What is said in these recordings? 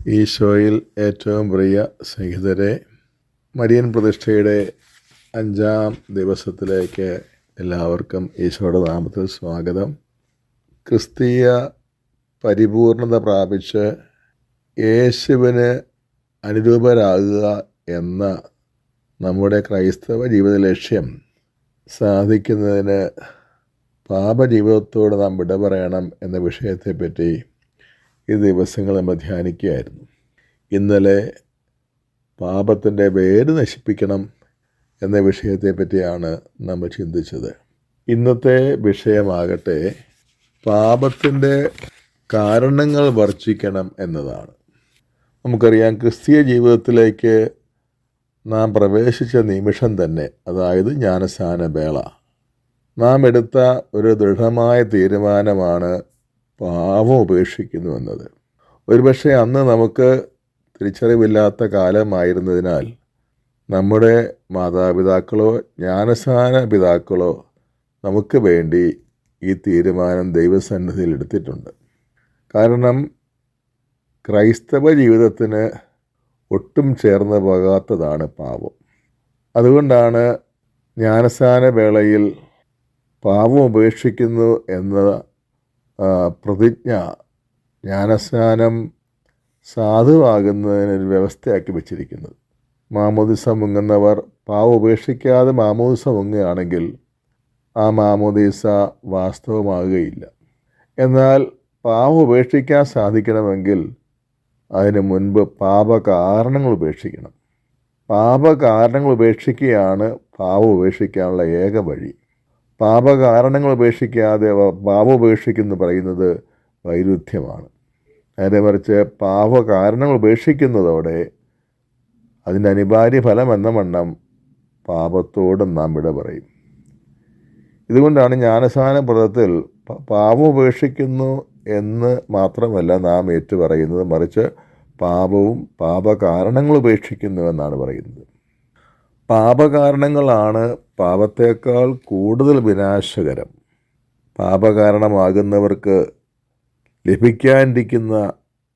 ഈശോയിൽ ഏറ്റവും പ്രിയ സ്നേഹിതരെ മരിയൻ പ്രതിഷ്ഠയുടെ അഞ്ചാം ദിവസത്തിലേക്ക് എല്ലാവർക്കും ഈശോയുടെ നാമത്തിൽ സ്വാഗതം. ക്രിസ്തീയ പരിപൂർണത പ്രാപിച്ച് യേശുവിന് അനുരൂപരാകുക എന്ന നമ്മുടെ ക്രൈസ്തവ ജീവിത ലക്ഷ്യം സാധിക്കുന്നതിന് പാപജീവിതത്തോട് നാം വിട പറയണം എന്ന വിഷയത്തെപ്പറ്റി ഈ ദിവസങ്ങൾ നമ്മൾ ധ്യാനിക്കുകയായിരുന്നു. ഇന്നലെ പാപത്തിന്റെ വേര് നശിപ്പിക്കണം എന്ന വിഷയത്തെ പറ്റിയാണ് നമ്മൾ ചിന്തിച്ചത്. ഇന്നത്തെ വിഷയമാകട്ടെ പാപത്തിന്റെ കാരണങ്ങൾ വർജിക്കണം എന്നതാണ്. നമുക്കറിയാം ക്രിസ്തീയ ജീവിതത്തിലേക്ക് നാം പ്രവേശിച്ച നിമിഷം തന്നെ അതായത് ജ്ഞാനസ്ഥാന വേള നാം എടുത്ത ഒരു ദൃഢമായ തീരുമാനമാണ് പാവം ഉപേക്ഷിക്കുന്നു എന്നത്. ഒരുപക്ഷെ അന്ന് നമുക്ക് തിരിച്ചറിവില്ലാത്ത കാലമായിരുന്നതിനാൽ നമ്മുടെ മാതാപിതാക്കളോ ജ്ഞാനസ്ഥാന പിതാക്കളോ നമുക്ക് വേണ്ടി ഈ തീരുമാനം ദൈവസന്നിധിയിൽ എടുത്തിട്ടുണ്ട്. കാരണം ക്രൈസ്തവ ജീവിതത്തിന് ഒട്ടും ചേർന്ന് പോകാത്തതാണ് പാവം അതുകൊണ്ടാണ് ജ്ഞാനസ്ഥാന വേളയിൽ പാവം ഉപേക്ഷിക്കുന്നു എന്ന പ്രതിജ്ഞ ജ്ഞാനസ്നാനം സാധുവാകുന്നതിനൊരു വ്യവസ്ഥയാക്കി വെച്ചിരിക്കുന്നത്. മാമോദിസ മുങ്ങുന്നവർ പാവ ഉപേക്ഷിക്കാതെ മാമോദിസ മുങ്ങുകയാണെങ്കിൽ ആ മാമോദിസ വാസ്തവമാകുകയില്ല. എന്നാൽ പാവം ഉപേക്ഷിക്കാൻ സാധിക്കണമെങ്കിൽ അതിന് മുൻപ് പാപകാരണങ്ങൾ ഉപേക്ഷിക്കണം. പാപകാരണങ്ങൾ ഉപേക്ഷിക്കുകയാണ് പാവം ഉപേക്ഷിക്കാനുള്ള ഏക വഴി. പാപകാരണങ്ങൾ ഉപേക്ഷിക്കാതെ പാപം ഉപേക്ഷിക്കുന്നു പറയുന്നത് വൈരുദ്ധ്യമാണ്. നേരെ മറിച്ച് പാപകാരണങ്ങൾ ഉപേക്ഷിക്കുന്നതോടെ അതിന്റെ അനിവാര്യ ഫലം എന്ന വണ്ണം പാപത്തോട് നാം വിട പറയും. ഇതുകൊണ്ടാണ് ജ്ഞാനസാന വ്രതത്തിൽ പാപം ഉപേക്ഷിക്കുന്നു എന്ന് മാത്രമല്ല നാം ഏറ്റു പറയുന്നത്. മറിച്ച് പാപവും പാപകാരണങ്ങൾ ഉപേക്ഷിക്കുന്നു എന്നാണ് പറയുന്നത്. പാപകാരണങ്ങളാണ് പാപത്തേക്കാൾ കൂടുതൽ വിനാശകരം. പാപകാരണമാകുന്നവർക്ക് ലഭിക്കാനിരിക്കുന്ന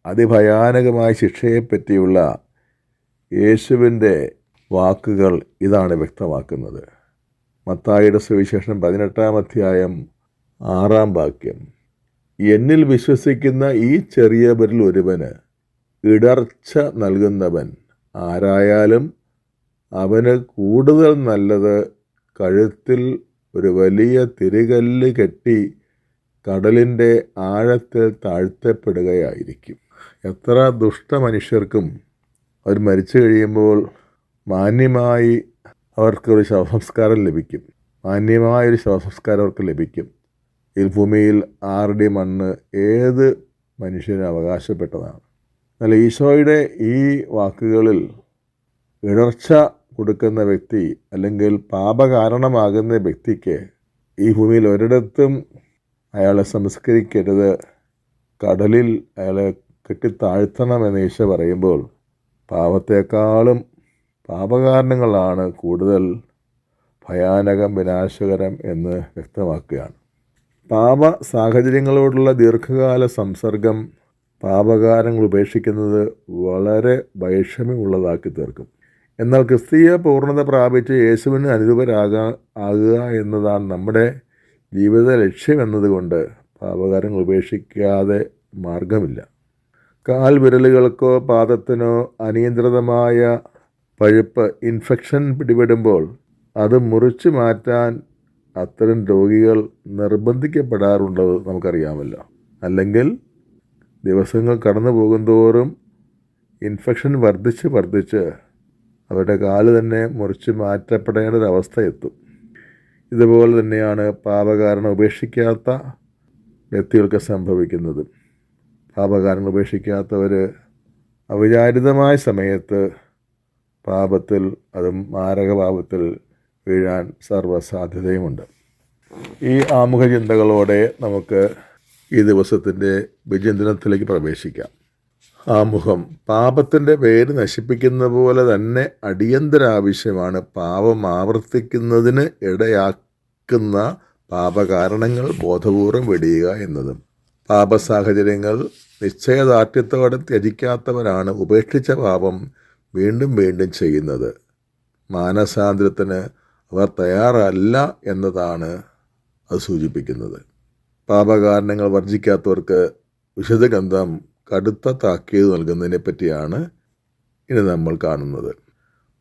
അതിഭയാനകമായ ശിക്ഷയെപ്പറ്റിയുള്ള യേശുവിന്റെ വാക്കുകൾ ഇതാണ് വ്യക്തമാക്കുന്നത്. മത്തായിയുടെ സുവിശേഷം പതിനെട്ടാം അധ്യായം ആറാം വാക്യം. എന്നിൽ വിശ്വസിക്കുന്ന ഈ ചെറിയവരിൽ ഒരുവന് ഇടർച്ച നൽകുന്നവൻ ആരായാലും അവന് കൂടുതൽ നല്ലത് കഴുത്തിൽ ഒരു വലിയ തിരികല്ല് കെട്ടി കടലിന്റെ ആഴത്തിൽ താഴ്ത്തപ്പെടുകയായിരിക്കും. എത്ര ദുഷ്ട മനുഷ്യർക്കും അവർ മരിച്ചു കഴിയുമ്പോൾ മാന്യമായി അവർക്കൊരു ശവസംസ്കാരം ലഭിക്കും. മാന്യമായൊരു ശവസംസ്കാരം അവർക്ക് ലഭിക്കും. ഈ ഭൂമിയിൽ ആരുടെ മണ്ണ് ഏത് മനുഷ്യനും അവകാശപ്പെട്ടതാണ്. എന്നാൽ ഈശോയുടെ ഈ വാക്കുകളിൽ ഇടർച്ച കൊടുക്കുന്ന വ്യക്തി അല്ലെങ്കിൽ പാപകാരണമാകുന്ന വ്യക്തിക്ക് ഈ ഭൂമിയിൽ ഒരിടത്തും അയാളെ സംസ്കരിക്കരുത് കടലിൽ അയാളെ കെട്ടിത്താഴ്ത്തണമെന്ന് ഈശോ പറയുമ്പോൾ പാപത്തെക്കാളും പാപകാരണങ്ങളാണ് കൂടുതൽ ഭയാനകം വിനാശകരം എന്ന് വ്യക്തമാക്കുകയാണ്. പാപ സാഹചര്യങ്ങളോടുള്ള ദീർഘകാല സംസർഗം പാപകാരങ്ങൾ ഉപേക്ഷിക്കുന്നത് വളരെ വൈഷമ്യമുള്ളതാക്കി തീർക്കും. എന്നാൽ ക്രിസ്തീയ പൂർണത പ്രാപിച്ച് യേശുവിന് അനുരൂപരാകാ ആകുക എന്നതാണ് നമ്മുടെ ജീവിത ലക്ഷ്യം എന്നതുകൊണ്ട് പാപകാരങ്ങൾ ഉപേക്ഷിക്കാതെ മാർഗമില്ല. കാൽ വിരലുകൾക്കോ പാദത്തിനോ അനിയന്ത്രിതമായ പഴുപ്പ് ഇൻഫെക്ഷൻ പിടിപെടുമ്പോൾ അത് മുറിച്ചു മാറ്റാൻ അത്തരം രോഗികൾ നിർബന്ധിക്കപ്പെടാറുണ്ടത് നമുക്കറിയാമല്ലോ. അല്ലെങ്കിൽ ദിവസങ്ങൾ കടന്നു പോകുന്തോറും ഇൻഫെക്ഷൻ വർദ്ധിച്ച് വർദ്ധിച്ച് അവരുടെ കാൽ തന്നെ മുറിച്ച് മാറ്റപ്പെടേണ്ട ഒരവസ്ഥ എത്തും. ഇതുപോലെ തന്നെയാണ് പാപകാരണം ഉപേക്ഷിക്കാത്ത വ്യക്തികൾക്ക് സംഭവിക്കുന്നത്. പാപകാരണം ഉപേക്ഷിക്കാത്തവർ അവിചാരിതമായ സമയത്ത് പാപത്തിൽ അതും മാരകപാപത്തിൽ വീഴാൻ സർവസാധ്യതയുമുണ്ട്. ഈ ആമുഖ ചിന്തകളോടെ നമുക്ക് ഈ ദിവസത്തിന്റെ വിചിന്തനത്തിലേക്ക് പ്രവേശിക്കാം. ആമുഖം പാപത്തിന്റെ പേര് നശിപ്പിക്കുന്ന പോലെ തന്നെ അടിയന്തരാവശ്യമാണ് പാപം ആവർത്തിക്കുന്നതിന് ഇടയാക്കുന്ന പാപകാരണങ്ങൾ ബോധപൂർവം വെടിയുക എന്നതും. പാപസാഹചര്യങ്ങൾ നിശ്ചയദാർഢ്യത്തോടെ ത്യജിക്കാത്തവരാണ് ഉപേക്ഷിച്ച പാപം വീണ്ടും വീണ്ടും ചെയ്യുന്നത്. മാനസാന്തരത്തിന് അവർ തയ്യാറല്ല എന്നതാണ് അത് സൂചിപ്പിക്കുന്നത്. പാപകാരണങ്ങൾ വർജിക്കാത്തവർക്ക് വിശുദ്ധഗന്ധം കടുത്ത താക്കീത് നൽകുന്നതിനെ പറ്റിയാണ് ഇനി നമ്മൾ കാണുന്നത്.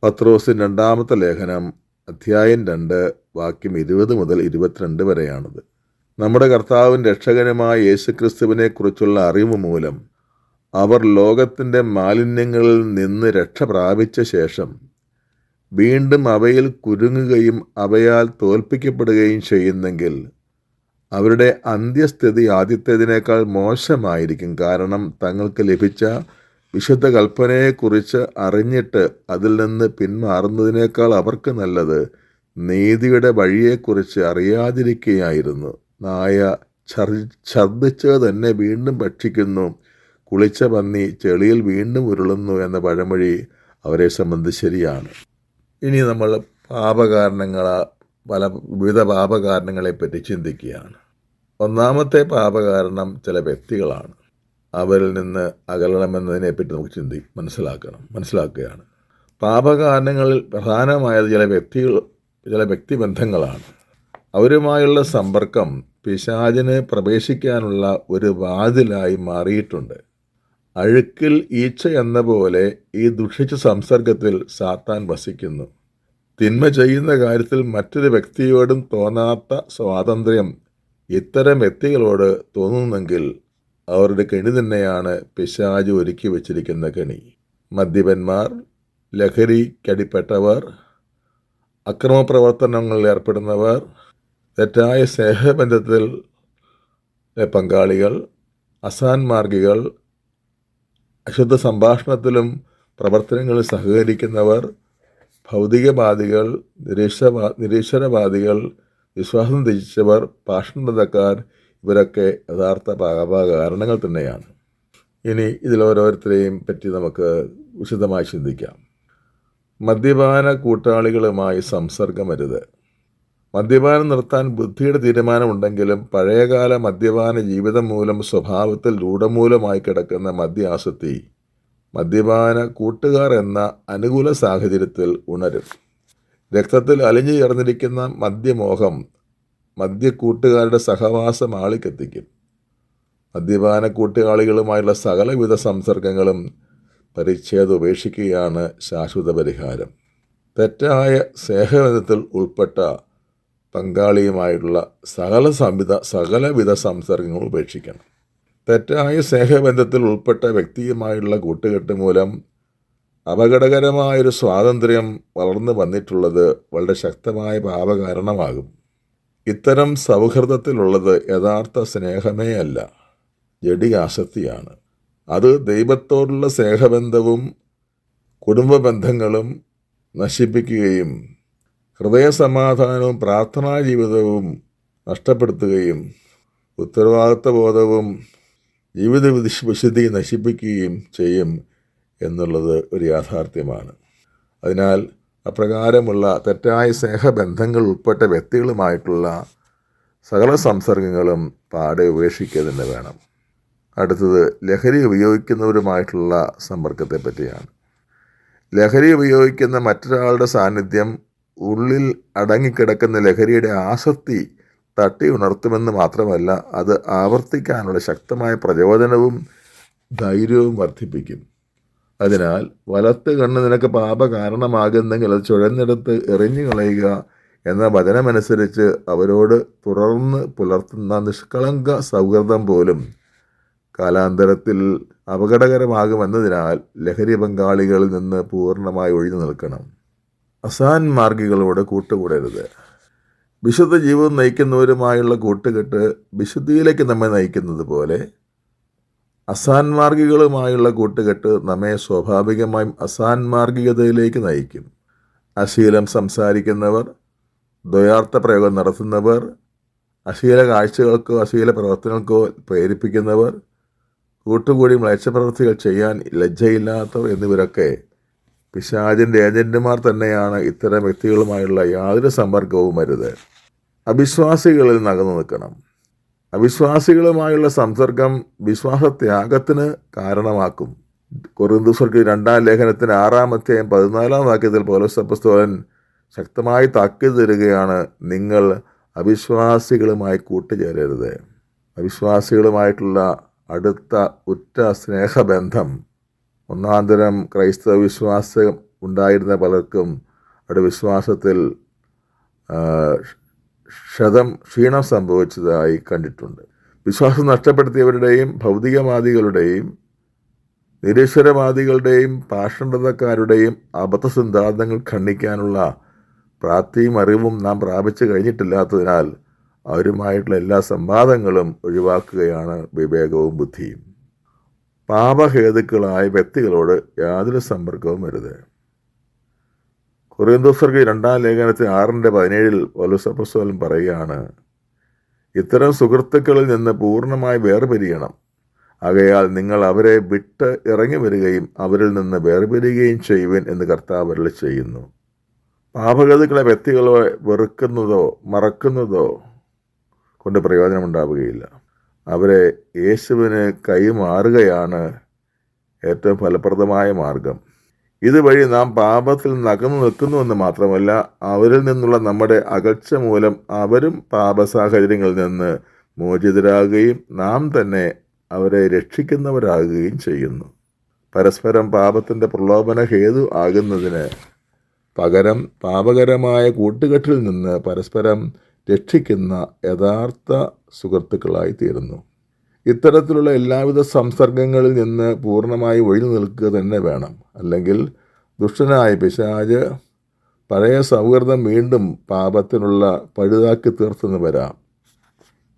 പത്രോസിൻ രണ്ടാമത്തെ ലേഖനം അധ്യായം രണ്ട് വാക്യം ഇരുപത് മുതൽ ഇരുപത്തിരണ്ട് വരെയാണത്. നമ്മുടെ കർത്താവും രക്ഷകനുമായ യേശുക്രിസ്തുവിനെ കുറിച്ചുള്ള അറിവ് മൂലം അവർ ലോകത്തിന്റെ മാലിന്യങ്ങളിൽ നിന്ന് രക്ഷ പ്രാപിച്ച ശേഷം വീണ്ടും അവയിൽ കുരുങ്ങുകയും അവയാൽ തോൽപ്പിക്കപ്പെടുകയും ചെയ്യുന്നെങ്കിൽ അവരുടെ അന്ത്യസ്ഥിതി ആദ്യത്തേതിനേക്കാൾ മോശമായിരിക്കും. കാരണം തങ്ങൾക്ക് ലഭിച്ച വിശുദ്ധ കൽപ്പനയെക്കുറിച്ച് അറിഞ്ഞിട്ട് അതിൽ നിന്ന് പിന്മാറുന്നതിനേക്കാൾ അവർക്ക് നല്ലത് നീതിയുടെ വഴിയെക്കുറിച്ച് അറിയാതിരിക്കുകയായിരുന്നു നായ ഛർ ഛർദ്ദിച്ചത് തന്നെ വീണ്ടും ഭക്ഷിക്കുന്നു. കുളിച്ച പന്നി ചെളിയിൽ വീണ്ടും ഉരുളുന്നു എന്ന പഴമൊഴി അവരെ സംബന്ധിച്ച് ശരിയാണ്. ഇനി നമ്മൾ പാപകാരണങ്ങളെ പല വിവിധ പാപകാരണങ്ങളെപ്പറ്റി ചിന്തിക്കുകയാണ്. ഒന്നാമത്തെ പാപകാരണം ചില വ്യക്തികളാണ്. അവരിൽ നിന്ന് അകലണമെന്നതിനെപ്പറ്റി നമുക്ക് ചിന്തി മനസ്സിലാക്കണം മനസ്സിലാക്കുകയാണ്. പാപകാരണങ്ങളിൽ പ്രധാനമായത് ചില വ്യക്തികൾ ചില വ്യക്തിബന്ധങ്ങളാണ് അവരുമായുള്ള സമ്പർക്കം പിശാചിന് പ്രവേശിക്കാനുള്ള ഒരു വാതിലായി മാറിയിട്ടുണ്ട്. അഴുക്കിൽ ഈച്ച എന്ന പോലെ ഈ ദുഷിച്ച സംസർഗത്തിൽ സാത്താൻ വസിക്കുന്നു. തിന്മ ചെയ്യുന്ന കാര്യത്തിൽ മറ്റൊരു വ്യക്തിയോടും തോന്നാത്ത സ്വാതന്ത്ര്യം ഇത്തരം വ്യക്തികളോട് തോന്നുന്നെങ്കിൽ അവരുടെ കെണി തന്നെയാണ് പിശാജ് ഒരുക്കി വച്ചിരിക്കുന്ന കെണി. മദ്യപന്മാർ ലഹരിക്കടിപ്പെട്ടവർ അക്രമപ്രവർത്തനങ്ങളിൽ ഏർപ്പെടുന്നവർ തെറ്റായ സ്നേഹബന്ധത്തിൽ പങ്കാളികൾ അസാൻമാർഗികൾ അശുദ്ധ സംഭാഷണത്തിലും പ്രവർത്തനങ്ങളിൽ സഹകരിക്കുന്നവർ ഭൗതികവാദികൾ നിരീശ്വരവാ നിരീശ്വരവാദികൾ വിശ്വാസം ത്യജിച്ചവർ ഭാഷണതക്കാർ ഇവരൊക്കെ യഥാർത്ഥ പാകപാക കാരണങ്ങൾ തന്നെയാണ്. ഇനി ഇതിലോരോരുത്തരെയും പറ്റി നമുക്ക് വിശദമായി ചിന്തിക്കാം. മദ്യപാന കൂട്ടാളികളുമായി സംസർഗമരുത് മദ്യപാനം നിർത്താൻ ബുദ്ധിയുടെ തീരുമാനമുണ്ടെങ്കിലും പഴയകാല മദ്യപാന ജീവിതം മൂലം സ്വഭാവത്തിൽ രൂഢമൂലമായി കിടക്കുന്ന മദ്യാസക്തി മദ്യപാന കൂട്ടുകാർ എന്ന അനുകൂല സാഹചര്യത്തിൽ ഉണരും. രക്തത്തിൽ അലിഞ്ഞു ചേർന്നിരിക്കുന്ന മദ്യമോഹം മദ്യക്കൂട്ടുകാരുടെ സഹവാസം ആളിക്കെത്തിക്കും മദ്യപാന കൂട്ടുകാളികളുമായുള്ള സകലവിധ സംസർഗങ്ങളും പരിച്ഛേദം ഉപേക്ഷിക്കുകയാണ് ശാശ്വത പരിഹാരം. തെറ്റായ സ്നേഹബന്ധത്തിൽ ഉൾപ്പെട്ട പങ്കാളിയുമായിട്ടുള്ള സകല സംവിധ സകലവിധ സംസർഗങ്ങൾ ഉപേക്ഷിക്കണം. തെറ്റായ സ്നേഹബന്ധത്തിൽ ഉൾപ്പെട്ട വ്യക്തിയുമായുള്ള കൂട്ടുകെട്ട് മൂലം അപകടകരമായൊരു സ്വാതന്ത്ര്യം വളർന്നു വന്നിട്ടുള്ളത് വളരെ ശക്തമായ പാപകാരണമാകും. ഇത്തരം സൗഹൃദത്തിലുള്ളത് യഥാർത്ഥ സ്നേഹമേ അല്ല ജഡികാസക്തിയാണ്. അത് ദൈവത്തോടുള്ള സ്നേഹബന്ധവും കുടുംബ ബന്ധങ്ങളും നശിപ്പിക്കുകയും ഹൃദയസമാധാനവും പ്രാർത്ഥനാ ജീവിതവും നഷ്ടപ്പെടുത്തുകയും ഉത്തരവാദിത്വബോധവും ജീവിത വിശ് വിശുദ്ധി നശിപ്പിക്കുകയും ചെയ്യും എന്നുള്ളത് ഒരു യാഥാർത്ഥ്യമാണ്. അതിനാൽ അപ്രകാരമുള്ള തെറ്റായ സ്നേഹബന്ധങ്ങൾ ഉൾപ്പെട്ട വ്യക്തികളുമായിട്ടുള്ള സകല സംസർഗങ്ങളും പാടെ ഉപേക്ഷിക്കുക തന്നെ വേണം. അടുത്തത് ലഹരി ഉപയോഗിക്കുന്നവരുമായിട്ടുള്ള സമ്പർക്കത്തെ പറ്റിയാണ്. ലഹരി ഉപയോഗിക്കുന്ന മറ്റൊരാളുടെ സാന്നിധ്യം ഉള്ളിൽ അടങ്ങിക്കിടക്കുന്ന ലഹരിയുടെ ആസക്തി തട്ടി ഉണർത്തുമെന്ന് മാത്രമല്ല അത് ആവർത്തിക്കാനുള്ള ശക്തമായ പ്രചോദനവും ധൈര്യവും വർദ്ധിപ്പിക്കും. അതിനാൽ വലത്ത് കണ്ണ് നിനക്ക് പാപ കാരണമാകുന്നെങ്കിൽ അത് ചുഴഞ്ഞെടുത്ത് എറിഞ്ഞു കളയുക എന്ന വചനമനുസരിച്ച് അവരോട് തുടർന്ന് പുലർത്തുന്ന നിഷ്കളങ്ക സൗഹൃദം പോലും കാലാന്തരത്തിൽ അപകടകരമാകുമെന്നതിനാൽ ലഹരി പങ്കാളികളിൽ നിന്ന് പൂർണമായി ഒഴിഞ്ഞു നിൽക്കണം. അസാൻ മാർഗികളോട് കൂട്ടുകൂടരുത്. വിശുദ്ധ ജീവിതം നയിക്കുന്നവരുമായുള്ള കൂട്ടുകെട്ട് വിശുദ്ധിയിലേക്ക് നമ്മെ നയിക്കുന്നത് പോലെ അസാൻമാർഗികളുമായുള്ള കൂട്ടുകെട്ട് നമ്മെ സ്വാഭാവികമായും അസാൻമാർഗികതയിലേക്ക് നയിക്കും. അശീലം സംസാരിക്കുന്നവർ ദ്വയാർത്ഥ പ്രയോഗം നടത്തുന്നവർ അശീല കാഴ്ചകൾക്കോ അശീല പ്രവർത്തനങ്ങൾക്കോ പ്രേരിപ്പിക്കുന്നവർ കൂട്ടുകൂടി മ്ലേച്ഛപ്രവൃത്തികൾ ചെയ്യാൻ ലജ്ജയില്ലാത്തവർ എന്നിവരൊക്കെ പിശാചിന്റെ ഏജന്റുമാർ തന്നെയാണ് ഇത്തരം വ്യക്തികളുമായുള്ള യാതൊരു സമ്പർക്കവും അരുത് അവിശ്വാസികളിൽ നകന്നു നിൽക്കണം. അവിശ്വാസികളുമായുള്ള സംസർഗം വിശ്വാസത്യാഗത്തിന് കാരണമാക്കും. കൊറിന്തൂസർക്ക് രണ്ടാം ലേഖനത്തിന് ആറാമത്തെയും പതിനാലാം വാക്യത്തിൽ പോലോസപ്പസ്തോലൻ ശക്തമായി താക്കീത് തരികയാണ് നിങ്ങൾ അവിശ്വാസികളുമായി കൂട്ടുചേരരുത്. അവിശ്വാസികളുമായിട്ടുള്ള അടുത്ത ഉറ്റ സ്നേഹബന്ധം. ഒന്നാന്തരം ക്രൈസ്തവ വിശ്വാസം ഉണ്ടായിരുന്ന പലർക്കും അവിടെ വിശ്വാസത്തിൽ ക്ഷതം ക്ഷീണം സംഭവിച്ചതായി കണ്ടിട്ടുണ്ട്. വിശ്വാസം നഷ്ടപ്പെടുത്തിയവരുടെയും ഭൗതികവാദികളുടെയും നിരീശ്വരവാദികളുടെയും പാഷണ്ഡതക്കാരുടെയും അബദ്ധ സിദ്ധാന്തങ്ങൾ ഖണ്ഡിക്കാനുള്ള പ്രാപ്തിയും അറിവും നാം പ്രാപിച്ചു കഴിഞ്ഞിട്ടില്ലാത്തതിനാൽ അവരുമായിട്ടുള്ള എല്ലാ സംവാദങ്ങളും ഒഴിവാക്കുകയാണ് വിവേകവും ബുദ്ധിയും. പാപഹേതുക്കളായ വ്യക്തികളോട് യാതൊരു സമ്പർക്കവും വരുത്. കൊറിയന്തോസർക്ക് രണ്ടാം ലേഖനത്തിൽ ആറിന്റെ പതിനേഴിൽ വലുസപ്പസ്വലം പറയുകയാണ് ഇത്തരം സുഹൃത്തുക്കളിൽ നിന്ന് പൂർണമായി വേർപിരിയണം. ആകയാൽ നിങ്ങൾ അവരെ വിട്ട് ഇറങ്ങി വരികയും അവരിൽ നിന്ന് വേർപിരിയുകയും ചെയ്യുവൻ എന്ന് കർത്താവ് അരുളി ചെയ്യുന്നു. പാപഗതികളെ വ്യക്തികളെ വെറുക്കുന്നതോ മറക്കുന്നതോ കൊണ്ട് പ്രയോജനമുണ്ടാവുകയില്ല. അവരെ യേശുവിന് കൈമാറുകയാണ് ഏറ്റവും ഫലപ്രദമായ മാർഗം. ഇതുവഴി നാം പാപത്തിൽ നകന്നു നിൽക്കുന്നുവെന്ന് മാത്രമല്ല അവരിൽ നിന്നുള്ള നമ്മുടെ അകൽച്ച മൂലം അവരും പാപ സാഹചര്യങ്ങളിൽ നിന്ന് മോചിതരാകുകയും നാം തന്നെ അവരെ രക്ഷിക്കുന്നവരാകുകയും ചെയ്യുന്നു. പരസ്പരം പാപത്തിന്റെ പ്രലോഭന ഹേതു ആകുന്നതിന് പകരം പാപകരമായ കൂട്ടുകെട്ടിൽ നിന്ന് പരസ്പരം രക്ഷിക്കുന്ന യഥാർത്ഥ സുഹൃത്തുക്കളായി തീരുന്നു ഇത്തരത്തിലുള്ള എല്ലാവിധ സംസർഗങ്ങളിൽ നിന്ന് പൂർണമായി ഒഴിഞ്ഞു നിൽക്കുക തന്നെ വേണം. അല്ലെങ്കിൽ ദുഷ്ടനായ പിശാജ് പഴയ സൗഹൃദം വീണ്ടും പാപത്തിനുള്ള പഴുതാക്കി തീർത്തെന്ന് വരാം.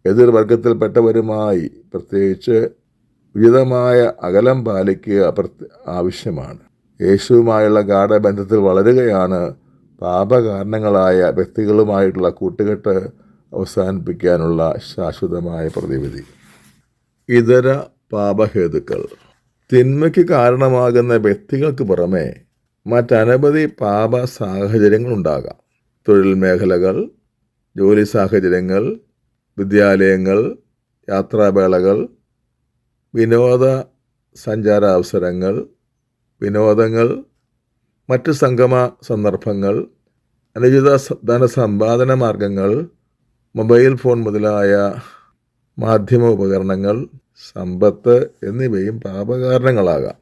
എതിർവർഗത്തിൽപ്പെട്ടവരുമായി പ്രത്യേകിച്ച് ഉചിതമായ അകലം പാലിക്കുക ആവശ്യമാണ്. യേശുവുമായുള്ള ഗാഠബന്ധത്തിൽ വളരുകയാണ് പാപകാരണങ്ങളായ വ്യക്തികളുമായിട്ടുള്ള കൂട്ടുകെട്ട് അവസാനിപ്പിക്കാനുള്ള ശാശ്വതമായ പ്രതിവിധി. ഇതര പാപഹേതുക്കൾ. തിന്മയ്ക്ക് കാരണമാകുന്ന വ്യക്തികൾക്ക് പുറമെ മറ്റനവധി പാപ സാഹചര്യങ്ങളുണ്ടാകാം തൊഴിൽ മേഖലകൾ ജോലി സാഹചര്യങ്ങൾ വിദ്യാലയങ്ങൾ യാത്രാവേളകൾ വിനോദ സഞ്ചാര അവസരങ്ങൾ വിനോദങ്ങൾ മറ്റ് സംഗമ സന്ദർഭങ്ങൾ അനുചിത ധനസമ്പാദന മാർഗങ്ങൾ മൊബൈൽ ഫോൺ മുതലായ മാധ്യമ ഉപകരണങ്ങൾ സമ്പത്ത് എന്നിവയും പാപകാരണങ്ങളാകാം.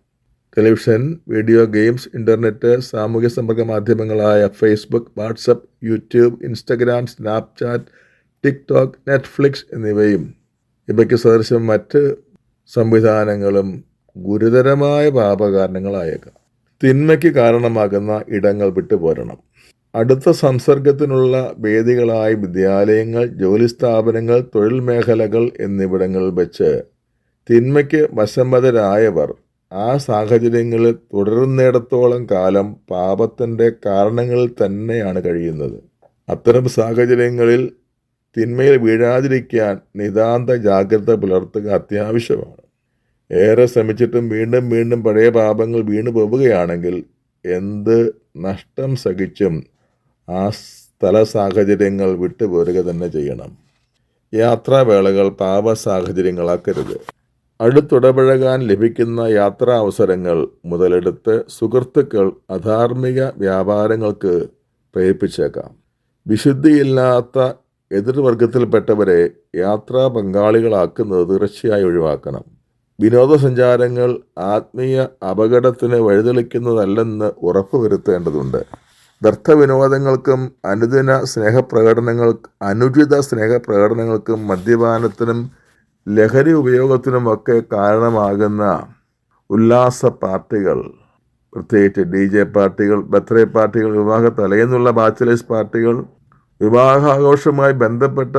ടെലിവിഷൻ വീഡിയോ ഗെയിംസ് ഇന്റർനെറ്റ് സാമൂഹ്യ സമ്പർക്ക മാധ്യമങ്ങളായ Facebook WhatsApp YouTube Instagram Snapchat TikTok Netflix എന്നിവയും ഇവയ്ക്ക് സദൃശം മറ്റ് സംവിധാനങ്ങളും ഗുരുതരമായ പാപകാരണങ്ങളായേക്കാം. തിന്മയ്ക്ക് കാരണമാകുന്ന ഇടങ്ങൾ വിട്ടുപോരണം. അടുത്ത സംസർഗത്തിനുള്ള വേദികളായ വിദ്യാലയങ്ങൾ ജോലി സ്ഥാപനങ്ങൾ തൊഴിൽ മേഖലകൾ എന്നിവിടങ്ങളിൽ വെച്ച് തിന്മയ്ക്ക് വശംവതരായവർ ആ സാഹചര്യങ്ങളിൽ തുടരുന്നിടത്തോളം കാലം പാപത്തിന്റെ കാരണങ്ങളിൽ തന്നെയാണ് കഴിയുന്നത്. അത്തരം സാഹചര്യങ്ങളിൽ തിന്മയിൽ വീഴാതിരിക്കാൻ നിതാന്ത ജാഗ്രത പുലർത്തുക അത്യാവശ്യമാണ്. ഏറെ ശ്രമിച്ചിട്ടും വീണ്ടും വീണ്ടും പഴയ പാപങ്ങൾ വീണു പോവുകയാണെങ്കിൽ എന്ത് നഷ്ടം സഹിച്ചും ആ സ്ഥല സാഹചര്യങ്ങൾ വിട്ടുപോരുക തന്നെ ചെയ്യണം. യാത്രാവേളകൾ പാപ സാഹചര്യങ്ങളാക്കരുത് അടുത്തിടപഴകാൻ ലഭിക്കുന്ന യാത്രാ അവസരങ്ങൾ മുതലെടുത്ത് സുഹൃത്തുക്കൾ അധാർമിക വ്യാപാരങ്ങൾക്ക് പ്രേരിപ്പിച്ചേക്കാം. വിശുദ്ധിയില്ലാത്ത എതിർവർഗത്തിൽപ്പെട്ടവരെ യാത്രാ പങ്കാളികളാക്കുന്നത് തീർച്ചയായും ഒഴിവാക്കണം. വിനോദസഞ്ചാരങ്ങൾ ആത്മീയ അപകടത്തിന് വഴിതെളിക്കുന്നതല്ലെന്ന് ഉറപ്പുവരുത്തേണ്ടതുണ്ട്. വ്യർത്ഥ വിനോദങ്ങൾക്കും അനുദിന സ്നേഹപ്രകടനങ്ങൾ അനുചിത സ്നേഹപ്രകടനങ്ങൾക്കും മദ്യപാനത്തിനും ലഹരി ഉപയോഗത്തിനുമൊക്കെ കാരണമാകുന്ന ഉല്ലാസ പാർട്ടികൾ. പ്രത്യേകിച്ച് ഡി ജെ പാർട്ടികൾ ബർത്ത്ഡേ പാർട്ടികൾ വിവാഹ തലേന്നുള്ള ബാച്ചിലേഴ്സ് പാർട്ടികൾ വിവാഹാഘോഷവുമായി ബന്ധപ്പെട്ട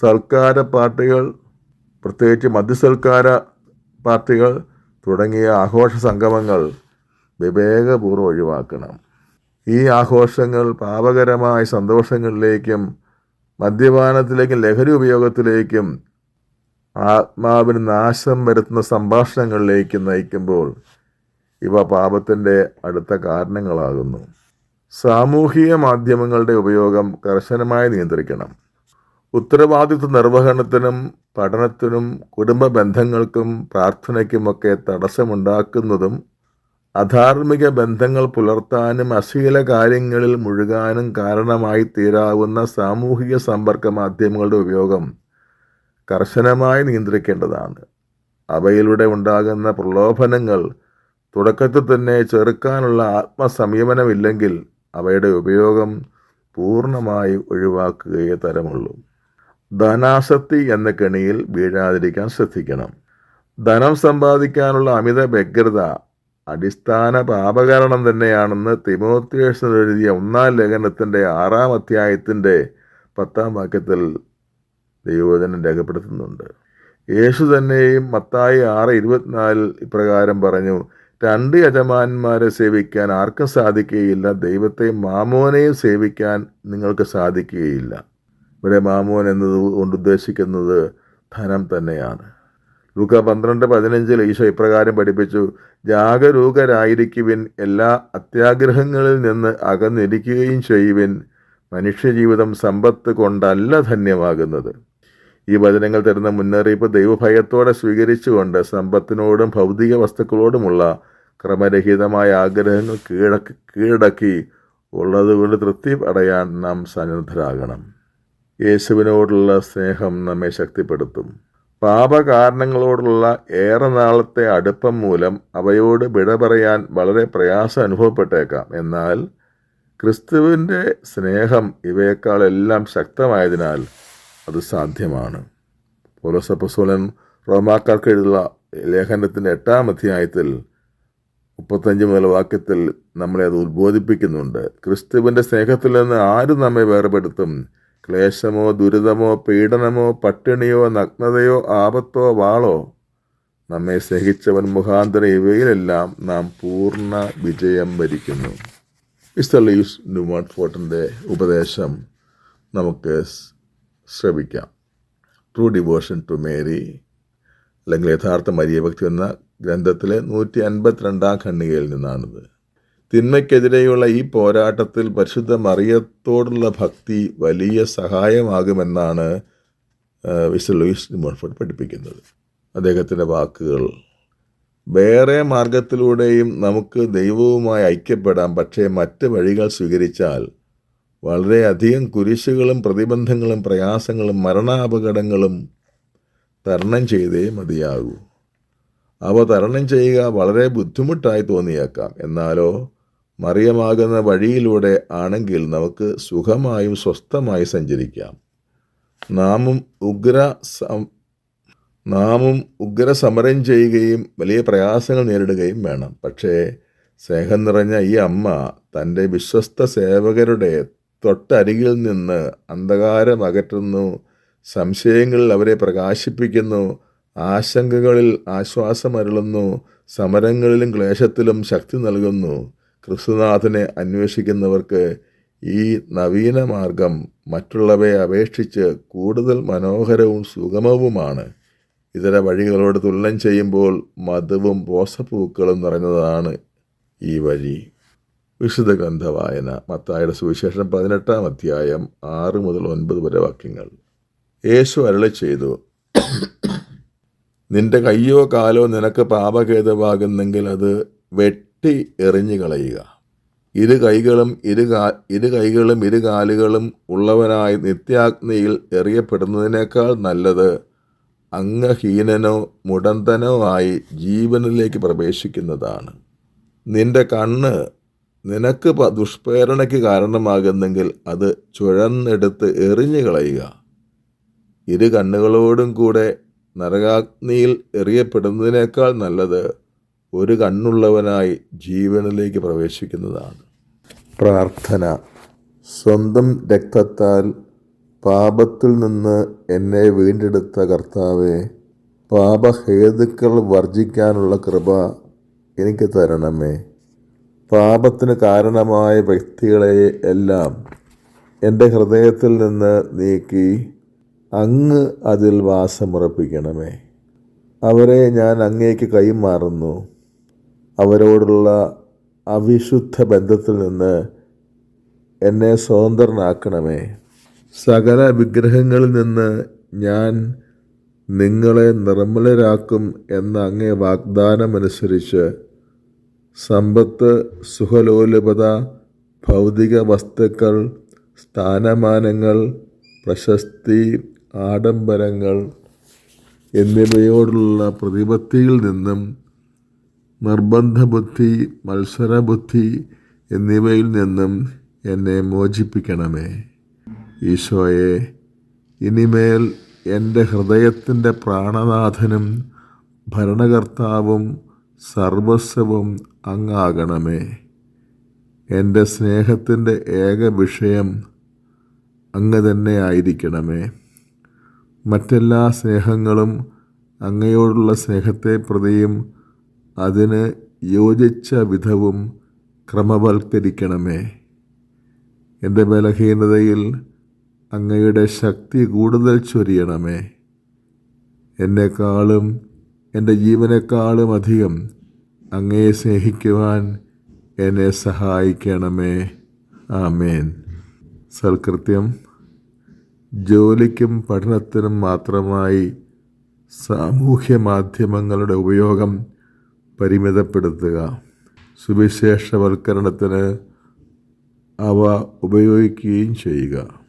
സൽക്കാര പാർട്ടികൾ പ്രത്യേകിച്ച് മദ്യസൽക്കാര പാർട്ടികൾ തുടങ്ങിയ ആഘോഷ സംഗമങ്ങൾ വിവേകപൂർവം ഒഴിവാക്കണം. ഈ ആഘോഷങ്ങൾ പാപകരമായ സന്തോഷങ്ങളിലേക്കും മദ്യപാനത്തിലേക്കും ലഹരി ഉപയോഗത്തിലേക്കും ആത്മാവിന് നാശം വരുത്തുന്ന സംഭാഷണങ്ങളിലേക്ക് നയിക്കുമ്പോൾ ഇവ പാപത്തിന്റെ അടുത്ത കാരണങ്ങളാകുന്നു. സാമൂഹിക മാധ്യമങ്ങളുടെ ഉപയോഗം കർശനമായി നിയന്ത്രിക്കണം. ഉത്തരവാദിത്വ നിർവഹണത്തിനും പഠനത്തിനും കുടുംബ ബന്ധങ്ങൾക്കും പ്രാർത്ഥനയ്ക്കുമൊക്കെ തടസ്സമുണ്ടാക്കുന്നതും അധാർമിക ബന്ധങ്ങൾ പുലർത്താനും അശ്ലീല കാര്യങ്ങളിൽ മുഴുകാനും കാരണമായി തീരാവുന്ന സാമൂഹിക സമ്പർക്ക മാധ്യമങ്ങളുടെ ഉപയോഗം കർശനമായി നിയന്ത്രിക്കേണ്ടതാണ്. അവയിലൂടെ ഉണ്ടാകുന്ന പ്രലോഭനങ്ങൾ തുടക്കത്തിൽ തന്നെ ചെറുക്കാനുള്ള ആത്മസംയമനമില്ലെങ്കിൽ അവയുടെ ഉപയോഗം പൂർണമായി ഒഴിവാക്കുകയേ തരമുള്ളൂ. ധനാസക്തി എന്ന കെണിയിൽ വീഴാതിരിക്കാൻ ശ്രദ്ധിക്കണം. ധനം സമ്പാദിക്കാനുള്ള അമിത വ്യഗ്രത അടിസ്ഥാന പാപകാരണം തന്നെയാണെന്ന് തിമോത്യേഷൻ എഴുതിയ ഒന്നാം ലേഖനത്തിന്റെ ആറാം അധ്യായത്തിന്റെ പത്താം വാക്യത്തിൽ ദൈവവചനം രേഖപ്പെടുത്തുന്നുണ്ട്. യേശു തന്നെയും മത്തായി ആറ് ഇരുപത്തിനാലിൽ ഇപ്രകാരം പറഞ്ഞു രണ്ട് യജമാന്മാരെ സേവിക്കാൻ ആർക്കും സാധിക്കുകയില്ല ദൈവത്തെ മാമോനെയും സേവിക്കാൻ നിങ്ങൾക്ക് സാധിക്കുകയില്ല. ഇവിടെ മാമോൻ എന്നത് കൊണ്ട് ഉദ്ദേശിക്കുന്നത് ധനം തന്നെയാണ്. ലൂക്ക പന്ത്രണ്ട് പതിനഞ്ചിൽ ഈശോ ഇപ്രകാരം പഠിപ്പിച്ചു ജാഗരൂകരായിരിക്കുവിൻ. എല്ലാ അത്യാഗ്രഹങ്ങളിൽ നിന്ന് അകന്നിരിക്കുകയും ചെയ്യുവിൻ. മനുഷ്യജീവിതം സമ്പത്ത് കൊണ്ടല്ല ധന്യമാകുന്നത്. ഈ വചനങ്ങൾ തരുന്ന മുന്നറിയിപ്പ് ദൈവഭയത്തോടെ സ്വീകരിച്ചുകൊണ്ട് സമ്പത്തിനോടും ഭൗതിക വസ്തുക്കളോടുമുള്ള ക്രമരഹിതമായ ആഗ്രഹങ്ങൾ കീഴടക്കി കീഴടക്കി ഉള്ളതുകൊണ്ട് തൃപ്തി അടയാൻ നാം സന്നദ്ധരാകണം. യേശുവിനോടുള്ള സ്നേഹം നമ്മെ ശക്തിപ്പെടുത്തും. പാപകാരണങ്ങളോടുള്ള ഏറെ നാളത്തെ അടുപ്പം മൂലം അവയോട് വിട പറയാൻ വളരെ പ്രയാസം അനുഭവപ്പെട്ടേക്കാം. എന്നാൽ ക്രിസ്തുവിന്റെ സ്നേഹം ഇവയേക്കാളെല്ലാം ശക്തമായതിനാൽ അത് സാധ്യമാണ്. പോലോസപ്പസോലൻ റോമാക്കാർക്ക് എഴുതുള്ള ലേഖനത്തിന്റെ എട്ടാം അധ്യായത്തിൽ മുപ്പത്തഞ്ച് മുതൽ വാക്യത്തിൽ നമ്മളെ അത് ഉദ്ബോധിപ്പിക്കുന്നുണ്ട്. ക്രിസ്തുവിന്റെ സ്നേഹത്തിൽ നിന്ന് ആരും നമ്മെ വേർപെടുത്തും? ക്ലേശമോ ദുരിതമോ പീഡനമോ പട്ടിണിയോ നഗ്നതയോ ആപത്തോ വാളോ? നമ്മെ സ്നേഹിച്ചവൻ മുഖാന്തരം ഇവയിലെല്ലാം നാം പൂർണ വിജയം വരിക്കുന്നു. മിസ്റ്റർ ലീവ്സ് ന്യൂമോട്ട് ഫോർട്ടിന്റെ ഉപദേശം നമുക്ക് ശ്രവിക്കാം. ട്രൂ ഡിവോഷൻ ടു മേരി അല്ലെങ്കിൽ യഥാർത്ഥ മരിയഭക്തി എന്ന ഗ്രന്ഥത്തിലെ നൂറ്റി അൻപത്തിരണ്ടാം ഖണ്ഡികയിൽ നിന്നാണിത്. തിന്മയ്ക്കെതിരെയുള്ള ഈ പോരാട്ടത്തിൽ പരിശുദ്ധ മറിയത്തോടുള്ള ഭക്തി വലിയ സഹായമാകുമെന്നാണ് വിസ് ലൂയിസ് മോൺഫോർഡ് പഠിപ്പിക്കുന്നത്. അദ്ദേഹത്തിന്റെ വാക്കുകൾ വേറെ മാർഗത്തിലൂടെയും നമുക്ക് ദൈവവുമായി ഐക്യപ്പെടാം പക്ഷേ മറ്റ് വഴികൾ സ്വീകരിച്ചാൽ വളരെയധികം കുരിശുകളും പ്രതിബന്ധങ്ങളും പ്രയാസങ്ങളും മരണാപകടങ്ങളും തരണം ചെയ്തേ മതിയാകൂ. അവ തരണം ചെയ്യുക വളരെ ബുദ്ധിമുട്ടായി തോന്നിയേക്കാം. എന്നാലോ മറിയമാകുന്ന വഴിയിലൂടെ ആണെങ്കിൽ നമുക്ക് സുഖമായും സ്വസ്ഥമായും സഞ്ചരിക്കാം. നാമും ഉഗ്ര നാമും ഉഗ്ര സമരം ചെയ്യുകയും വലിയ പ്രയാസങ്ങൾ നേരിടുകയും വേണം. പക്ഷേ സ്നേഹം നിറഞ്ഞ ഈ അമ്മ തന്റെ വിശ്വസ്ത സേവകരുടെ തൊട്ടരികിൽ നിന്ന് അന്ധകാരം അകറ്റുന്നു സംശയങ്ങളിൽ അവരെ പ്രകാശിപ്പിക്കുന്നു ആശങ്കകളിൽ ആശ്വാസമരുളുന്നു സമരങ്ങളിലും ക്ലേശത്തിലും ശക്തി നൽകുന്നു. ക്രിസ്തുനാഥനെ അന്വേഷിക്കുന്നവർക്ക് ഈ നവീന മാർഗം മറ്റുള്ളവയെ അപേക്ഷിച്ച് കൂടുതൽ മനോഹരവും സുഗമവുമാണ്. ഇതര വഴികളോട് തുലനം ചെയ്യുമ്പോൾ മധുവും റോസപ്പൂക്കളും നിറഞ്ഞതാണ് ഈ വഴി. വിശുദ്ധ ഗ്രന്ഥ വായന മത്തായുടെ സുവിശേഷം പതിനെട്ടാം അധ്യായം ആറ് മുതൽ ഒൻപത് വരെ വാക്യങ്ങൾ. യേശു അരളി ചെയ്തു നിന്റെ കയ്യോ കാലോ നിനക്ക് പാപഖേദമാകുന്നെങ്കിൽ അത് വെട്ടി എറിഞ്ഞു കളയുക. ഇരു കൈകളും ഇരു കാ ഇരു കൈകളും ഇരു കാലുകളും ഉള്ളവനായി നിത്യാഗ്നിയിൽ എറിയപ്പെടുന്നതിനേക്കാൾ നല്ലത് അംഗഹീനനോ മുടന്തനോ ആയി ജീവനിലേക്ക് പ്രവേശിക്കുന്നതാണ്. നിന്റെ കണ്ണ് നിനക്ക് ദുഷ്പ്രേരണയ്ക്ക് കാരണമാകുന്നെങ്കിൽ അത് ചുഴന്നെടുത്ത് എറിഞ്ഞു കളയുക. ഇരു കണ്ണുകളോടും കൂടെ നരകാഗ്നിയിൽ എറിയപ്പെടുന്നതിനേക്കാൾ നല്ലത് ഒരു കണ്ണുള്ളവനായി ജീവനിലേക്ക് പ്രവേശിക്കുന്നതാണ്. പ്രാർത്ഥന. സ്വന്തം രക്തത്താൽ പാപത്തിൽ നിന്ന് എന്നെ വീണ്ടെടുത്ത കർത്താവെ പാപഹേതുക്കൾ വർജിക്കാനുള്ള കൃപ എനിക്ക് തരണമേ. പാപത്തിന് കാരണമായ വ്യക്തികളെ എല്ലാം എന്റെ ഹൃദയത്തിൽ നിന്ന് നീക്കി അങ്ങ് അതിൽ വാസമുറപ്പിക്കണമേ. അവരെ ഞാൻ അങ്ങേക്ക് കൈമാറുന്നു. അവരോടുള്ള അവിശുദ്ധ ബന്ധത്തിൽ നിന്ന് എന്നെ സ്വതന്ത്രനാക്കണമേ. സകല വിഗ്രഹങ്ങളിൽ നിന്ന് ഞാൻ നിങ്ങളെ നിർമ്മലരാക്കും എന്ന അങ്ങേ വാഗ്ദാനമനുസരിച്ച് സമ്പത്ത് സുഖലോലുപത ഭൗതിക വസ്തുക്കൾ സ്ഥാനമാനങ്ങൾ പ്രശസ്തി ആഡംബരങ്ങൾ എന്നിവയോടുള്ള പ്രതിപത്തിയിൽ നിന്നും നിർബന്ധബുദ്ധി മത്സരബുദ്ധി എന്നിവയിൽ നിന്നും എന്നെ മോചിപ്പിക്കണമേ. ഈശോയെ ഇനിമേൽ എന്റെ ഹൃദയത്തിന്റെ പ്രാണനാഥനും ഭരണകർത്താവും സർവസ്വവും അങ്ങാകണമേ. എന്റെ സ്നേഹത്തിന്റെ ഏക വിഷയം അങ്ങ് തന്നെ ആയിരിക്കണമേ. മറ്റെല്ലാ സ്നേഹങ്ങളും അങ്ങയോടുള്ള സ്നേഹത്തെ പ്രതിയും അതിന് യോജിച്ച വിധവും ക്രമവൽക്കരിക്കണമേ. എന്റെ ബലഹീനതയിൽ അങ്ങയുടെ ശക്തി കൂടുതൽ ചൊരിയണമേ. എന്നെക്കാളും എന്റെ ജീവനേക്കാളും അധികം അങ്ങയെ സ്നേഹിക്കുവാൻ എന്നെ സഹായിക്കണമേ. ആമേൻ. സൽകൃത്യം ജോലിക്കും പഠനത്തിനും മാത്രമായി സാമൂഹ്യ മാധ്യമങ്ങളുടെ ഉപയോഗം പരിമിതപ്പെടുത്തുക. സുവിശേഷവൽക്കരണത്തിന് അവ ഉപയോഗിക്കുകയും ചെയ്യുക.